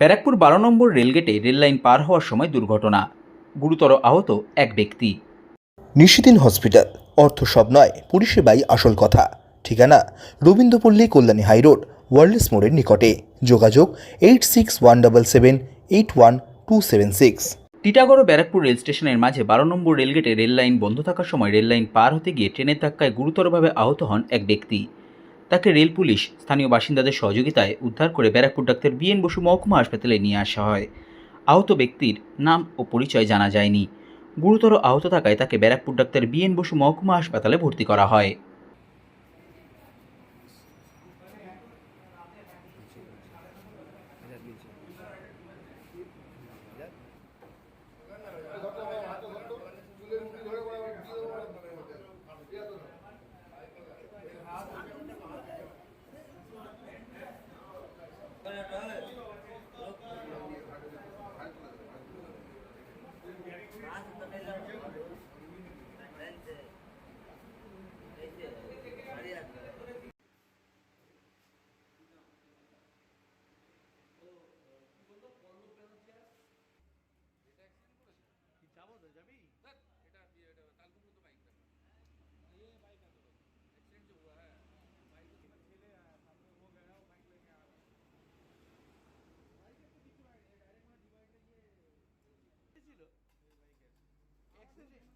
ব্যারাকপুর বারো নম্বর রেলগেটে রেললাইন পার হওয়ার সময় দুর্ঘটনা। গুরুতর আহত এক ব্যক্তি। নিশিদিন হসপিটাল। অর্থ সব নয় পরিষেবাই আসল কথা। ঠিকানা রবীন্দ্রপল্লী কল্যাণী হাইরোড ওয়ার্ল্ডস মোড়ের নিকটে। যোগাযোগ eight six one double seven eight one two seven six. Titagarh Barrackpore rail স্টেশনের মাঝে বারো নম্বর রেলগেটে রেললাইন বন্ধ থাকার সময় রেললাইন পার হতে গিয়ে ট্রেনের ধাক্কায় গুরুতরভাবে আহত হন এক ব্যক্তি। তাকে রেল পুলিশ স্থানীয় বাসিন্দাদের সহযোগিতায় উদ্ধার করে ব্যারাকপুর ডাক্তার বিএন বসু মহকুমা হাসপাতালে নিয়ে আসা হয়। আহত ব্যক্তির নাম ও পরিচয় জানা যায়নি। গুরুতর আহত থাকায় তাকে ব্যারাকপুর ডাক্তার বিএন বসু মহকুমা হাসপাতালে ভর্তি করা হয়। যাবি এটা তালপুকুর তো বাইক বাইক एक्सीडेंट जो हुआ है बाइक तो खेले सामने वो गया वो बाइक लेके आ रहा बाइक तो डिवाइड है डायरेक्ट वहाँ डिवाइड है ये ছিল accident